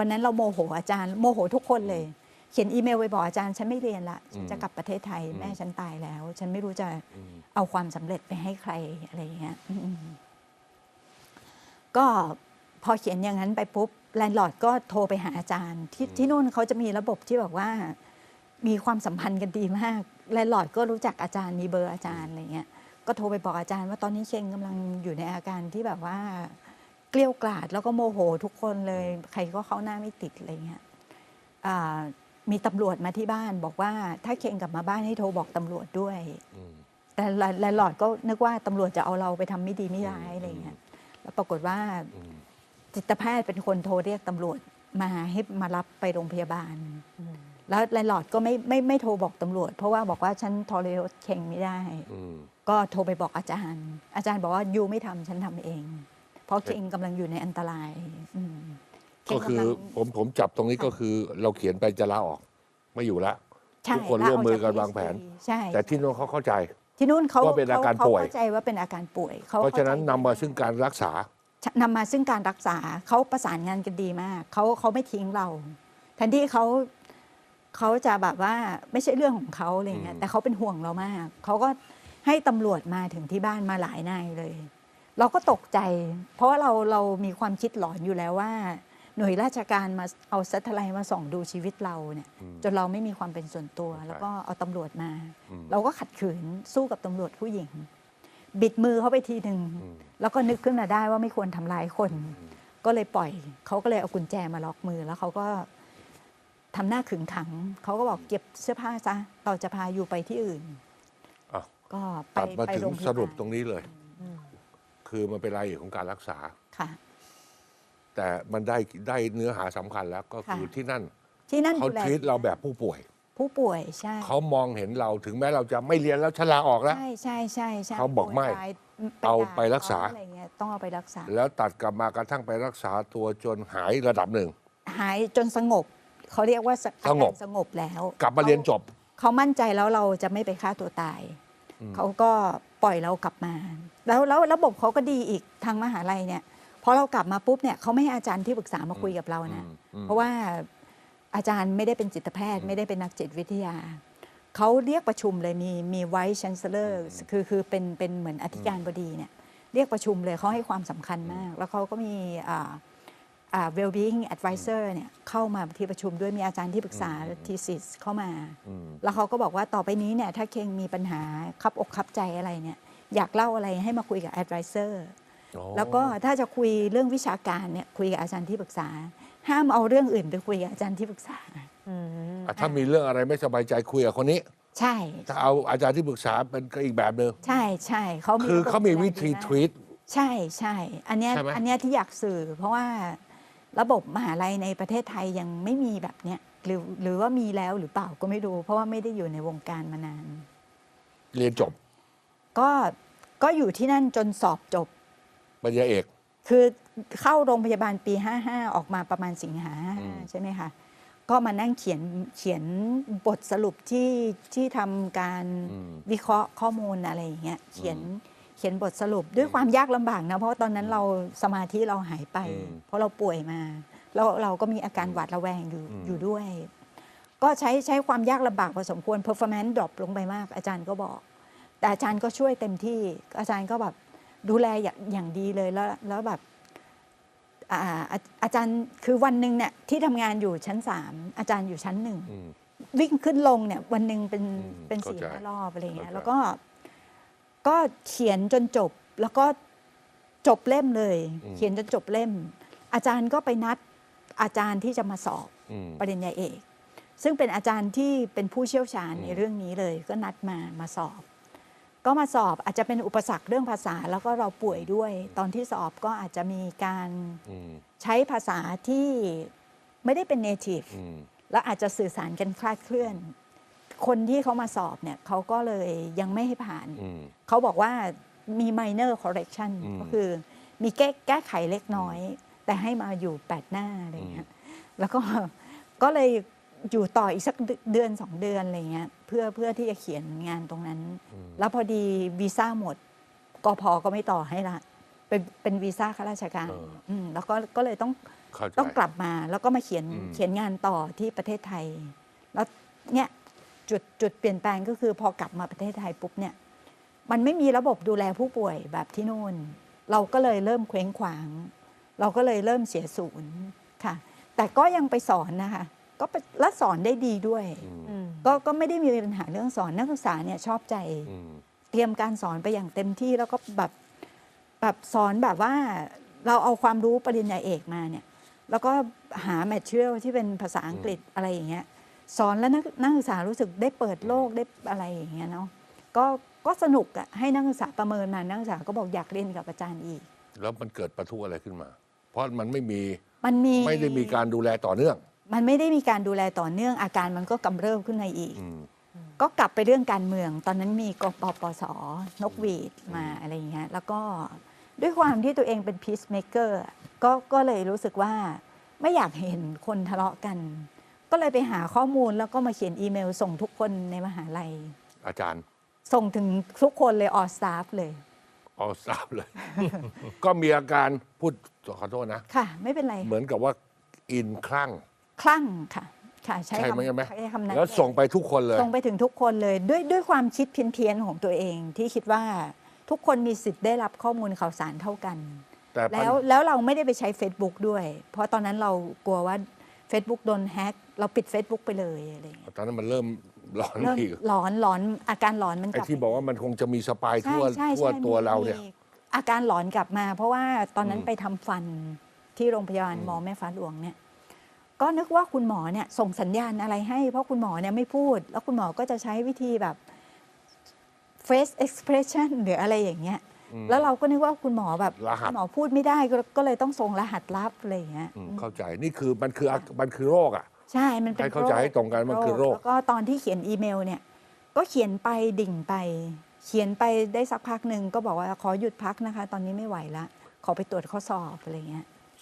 วันนั้นเราโมโหอาจารย์โมโหทุกคนเลย เขียนอีเมลไปบอกอาจารย์ ฉันไม่เรียนละฉันจะกลับประเทศไทยอืมแม่ฉันตายแล้ว ฉันไม่รู้จะอืมเอาความสำเร็จไปให้ใครอะไรอย่างเงี้ยอืมก็พอเขียนอย่างนั้นไปปุ๊บแลนด์ลอร์ดก็โทรไปหาอาจารย์ ที่อืมที่นู่นเขาจะมีระบบที่แบบว่า มีความสัมพันธ์กันดีมากแลนด์ลอร์ดก็รู้จักอาจารย์มีเบอร์อาจารย์อะไรเงี้ยก็โทรไปบอกอาจารย์ว่าตอนนี้เชงกำลังอยู่ในอาการที่แบบว่า เกลี้ยวกล่อดแล้วก็โมโหทุกคนเลย ใครก็เข้าหน้าไม่ติดอะไรเงี้ยอ่ามีตำรวจมาที่บ้านบอกว่าถ้าเคงกลับมาบ้านให้โทรบอกตำรวจด้วยอืมแต่แลนด์ลอร์ดก็นึกว่าตำรวจจะเอาเราไปทำไม่ดีไม่ร้ายอืมอะไรเงี้ยแล้วปรากฏว่าอืมจิตแพทย์เป็นคนโทรเรียกตำรวจมาให้มารับไปโรงพยาบาล แล้วแลนด์ลอร์ดก็ไม่ไม่ไม่โทรบอกตำรวจ เพราะว่าบอกว่าฉันทรยศเคงไม่ได้อืมก็โทรไปบอกอาจารย์ อาจารย์บอกว่ายูไม่ทำฉันทำเอง เพราะเคงกำลังอยู่ในอันตรายอืมเคก็งคืกำอลังผมผมจับตรงนี้ก็คือเราเขียนไปจะลาออกไม่อยู่แล้วใช่ทุกคนลาร่วมมือจกันวางแผน PhD ใช่แต่ที่โน้นเขาเข้าใจ ที่นู่นเขาว่าเป็นอาการขป่วยเข้าใจว่าเป็นอาการป่วยเขาเพราะฉะนั้นนำเข้ใจมาซึ่งการรักษานำมาซึ่งการรักษาเขาประสานงานกันดีมากเขาเขาไม่ทิ้งเราแทนที่เขาเขาจะแบบว่าไม่ใช่เรื่องของเขาอะไรเงี้ยอืมแต่เขาเป็นห่วงเรามากเขาก็ให้ตำรวจมาถึงที่บ้านมาหลายนายเลย เราก็ตกใจ เพราะว่าเราเรามีความคิดหลอนอยู่แล้วว่า หน่วยราชการมาเอาซัตเทไลท์มาส่องดูชีวิตเราเนี่ยอืมจนเราไม่มีความเป็นส่วนตัวเข้าใจแล้วก็เอาตำรวจมาอืมเราก็ขัดขืนสู้กับตำรวจผู้หญิง บิดมือเขาไปทีหนึ่งอืมแล้วก็นึกขึ้นมาได้ว่าไม่ควรทำร้ายคน ก็เลยปล่อยเขาก็เลยเอากุญแจมาล็อกมือแล้วเขาก็ทำหน้าขึงขังเขาก็บอกเก็บเสื้อผ้าซะเราจะพาอยู่ไปที่อื่นอะก็ไปตัดมาไปถึงโรงพยาสบาลรุปตรงนี้เลย คือมันเป็นรายละเอียดของการรักษา ค่ะ แต่มันได้ได้เนื้อหาสำคัญแล้วก็คือค่ะ ที่นั่นที่นั่นเขาดูแลทีตเราแบบผู้ป่วย ผู้ป่วยใช่เขามองเห็นเราถึงแม้เราจะไม่เรียนแล้วชลาออกแล้ว ใช่ใช่ใช่ใช่เขาบอกไม่ป่วยตายเอาด่ไปรักษา เขอะไรเงี้ยต้องเอาไปรักษา แล้วตัดกลับมากระทั่งไปรักษาตัวจนหายระดับหนึ่ง หายจนสงบ เขาเรียกว่าอาสงกาบรสงบแล้วกลับมาเรียนจบ เขามั่นใจแล้วเราจะไม่ไปฆ่าตัวตาย อืม เขาก็ ปล่อยเรากลับมา แล้วแล้วระบบเขาก็ดีอีกทางมหาลัยเนี่ยพอเรากลับมาปุ๊บเนี่ยเขาไม่ให้อาจารย์ที่ปรึกษามาคุยกับเรานะอืมอืมเพราะว่าอาจารย์ไม่ได้เป็นจิตแพทย์ ไม่ได้เป็นนักจิตวิทยาเขาเรียกประชุมเลยมีมีไวท์ชันเซลเลอร์คือคือเป็นเป็นเหมือนอธิการบดีเนี่ยเรียกประชุมเลยเขาให้ความสำคัญมาก แล้วเขาก็มีอ่าอ่า well-being advisor เนี่ยเข้ามาที่ประชุมด้วยมีอาจารย์ที่ปรึกษา thesis เข้ามาอืมแล้วเขาก็บอกว่าต่อไปนี้เนี่ยถ้าเคงมีปัญหาคับอกคับใจอะไรเนี่ยอยากเล่าอะไรให้มาคุยกับ advisor อ๋อแล้วก็ถ้าจะคุยเรื่องวิชาการเนี่ยคุยกับอาจารย์ที่ปรึกษา ห้ามเอาเรื่องอื่นไปคุยกับอาจารย์ที่ปรึกษาอะถ้ามีเรื่องอะไรไม่สบายใจคุยกับคนนี้ ใช่ถ้าเอาอาจารย์ที่ปรึกษาเป็นก็อีกแบบหนึ่งใช่ใช่เขาคือระบบเขามีวิธีดูแลดีมากทวีตใช่ใช่อันเนี้ยใช่ไหมอันเนี้ยที่อยากสื่อ เพราะว่า ระบบมหาลัยในประเทศไทยยังไม่มีแบบเนี้ยหรือหรือว่ามีแล้วหรือเปล่าก็ไม่รู้ เพราะว่าไม่ได้อยู่ในวงการมานาน เรียนจบ ก็ก็อยู่ที่นั่นจนสอบจบปริญญาเอก คือเข้าโรงพยาบาลปี 55 ออกมาประมาณสิงหาอืม55ใช่ไหมคะก็มานั่งเขียนเขียนบทสรุปที่ที่ทำการอืมวิเคราะห์ข้อมูลอะไรอย่างเงี้ยเขียน เขียนบทสรุปด้วยความยากลำบากนะ เพราะว่าตอนนั้นเราสมาธิเราหายไปอืมเพราะเราป่วยมาแล้วเราก็มีอาการหวาดระแวงอยู่อืมอยู่ด้วย ก็ใช้ใช้ความยากลำบากพอสมควร performance drop ลงไปมาก อาจารย์ก็บอก แต่อาจารย์ก็ช่วยเต็มที่ อาจารย์ก็แบบดูแลอย่างอย่างดีเลยแล้วแล้วแบบอ่าอาอาจารย์คือวันหนึ่งเนี่ยที่ทำงานอยู่ชั้นสามอาจารย์อยู่ชั้นหนึ่งอืมวิ่งขึ้นลงเนี่ยวันหนึ่งเป็นอืมเป็นเข้าสี่ใจห้ารอบอะไรเงี้ยเข้าใจแล้วก็ ก็เขียนจนจบแล้วก็จบเล่มเลย เขียนจนจบเล่ม อาจารย์ก็ไปนัดอาจารย์ที่จะมาสอบอืมปริญญาเอก ซึ่งเป็นอาจารย์ที่เป็นผู้เชี่ยวชาญอืมในเรื่องนี้เลย ก็นัดมามาสอบ ก็มาสอบอาจจะเป็นอุปสรรคเรื่องภาษาแล้วก็เราป่วยด้วย ตอนที่สอบก็อาจจะมีการอืมใช้ภาษาที่ไม่ได้เป็น native อืมแล้วอาจจะสื่อสารกันคลาดเคลื่อน คนที่เขามาสอบเนี่ยเขาก็เลยยังไม่ให้ผ่านอืมเขาบอกว่ามี minor correction อืมก็คือมีแก้แก้ไขเล็กน้อย แต่ให้มาอยู่แปดหน้าอะไรเงี้ยแล้วก็ก็เลยอยู่ต่ออีกสักเดือนสองเดือนอะไรเงี้ยเพื่อเพื่อที่จะเขียนงานตรงนั้นอืมแล้วพอดีวีซ่าหมดกพก็ไม่ต่อให้ละ เป็นเป็นวีซ่าข้าราชการเอออืมแล้วก็ก็เลยต้องเข้าใจต้องกลับมาแล้วก็มาเขียนอืมเขียนงานต่อที่ประเทศไทย แล้วเนี่ย จุดจุดเปลี่ยนแปลงก็คือพอกลับมาประเทศไทยปุ๊บเนี่ยมันไม่มีระบบดูแลผู้ป่วยแบบที่นู่น เราก็เลยเริ่มเคว้งขวาง เราก็เลยเริ่มเสียศูนย์ค่ะ แต่ก็ยังไปสอนนะคะก็ไปและสอนได้ดีด้วยอืมอืมก็ก็ไม่ได้มีปัญหาเรื่องสอนนักศึกษาเนี่ยชอบใจอืมเตรียมการสอนไปอย่างเต็มที่แล้วก็แบบแบบสอนแบบว่าเราเอาความรู้ปริญญาเอกมาเนี่ยแล้วก็หาแมทเชียลที่เป็นภาษาอังกฤษอะไรอย่างเงี้ย สอนแล้วนักนักศึกษารู้สึกได้เปิดโลกได้อะไรอย่างเงี้ยเนาะก็ก็สนุกอะให้นักศึกษาประเมินมานักศึกษาก็บอกอยากเรียนกับอาจารย์อีก แล้วมันเกิดประทุอะไรขึ้นมา เพราะมันไม่มีมันมีไม่ได้มีการดูแลต่อเนื่อง มันไม่ได้มีการดูแลต่อเนื่อง อาการมันก็กำเริบขึ้นมาอีกอืมก็กลับไปเรื่องการเมือง ตอนนั้นมีกปปสนกหวีดมาอะไรอย่างเงี้ยแล้วก็ด้วยความที่ตัวเองเป็น peacemaker ก็ก็เลยรู้สึกว่าไม่อยากเห็นคนทะเลาะกัน ก็เลยไปหาข้อมูลแล้วก็มาเขียนอีเมล ส่งทุกคนในมหาลัย อาจารย์ส่งถึงทุกคนเลยออสตาฟเลยเอาทราบเลย ก็มีอาการพูดขอโทษนะ ค่ะ ไม่เป็นไร เหมือนกับว่าอินคลั่ง คลั่งค่ะ ค่ะ ใช้ใช่ไหมคำใช่ไหมใช้คำนั้นแล้วส่งไปทุกคนเลย ส่งไปถึงทุกคนเลยด้วยด้วยความคิดเพี้ยนๆของตัวเอง ที่คิดว่าทุกคนมีสิทธิ์ได้รับข้อมูลข่าวสารเท่ากัน แต่ปัญแล้วแล้วเราไม่ได้ไปใช้ Facebook ด้วย เพราะตอนนั้นเรากลัวว่า Facebook โดนแฮ็กเราปิด Facebook ไปเลยอะไรอย่างเงี้ยตอนนั้นมันเริ่มร้อนเริ่มอีกหลอนหลอนอาการหลอนมันไอ้กลับที่บอกว่ามันคงจะมีสปายใช่ทั่วใช่ทั่วใช่ตัวมีเราเนี่ย มีอาการหลอนกลับมา เพราะว่าตอนนั้นอืมไปทำฟันที่โรงพยาบาลอืม หมอแม่ฟ้าหลวงเนี่ย ก็นึกว่าคุณหมอเนี่ยส่งสัญญาณอะไรให้ เพราะคุณหมอเนี่ยไม่พูด แล้วคุณหมอก็จะใช้วิธีแบบ face expression หรืออะไรอย่างเงี้ยอืม แล้วเราก็นึกว่าคุณหมอแบบรหัสคุณหมอพูดไม่ได้ก็ก็เลยต้องส่งรหัสลับอะไรอย่างเงี้ยอืมเข้าใจนี่คือมันคืออามันคือโรคอะใช่มันเป็นให้เข้าใจให้ตรงกันมันคือโรคแล้วก็ตอนที่เขียนอีเมลเนี่ยก็เขียนไปดิ่งไป เขียนไปได้สักพักหนึ่งก็บอกว่าขอหยุดพักนะคะ ตอนนี้ไม่ไหวละขอไปตรวจข้อสอบอะไรเงี้ย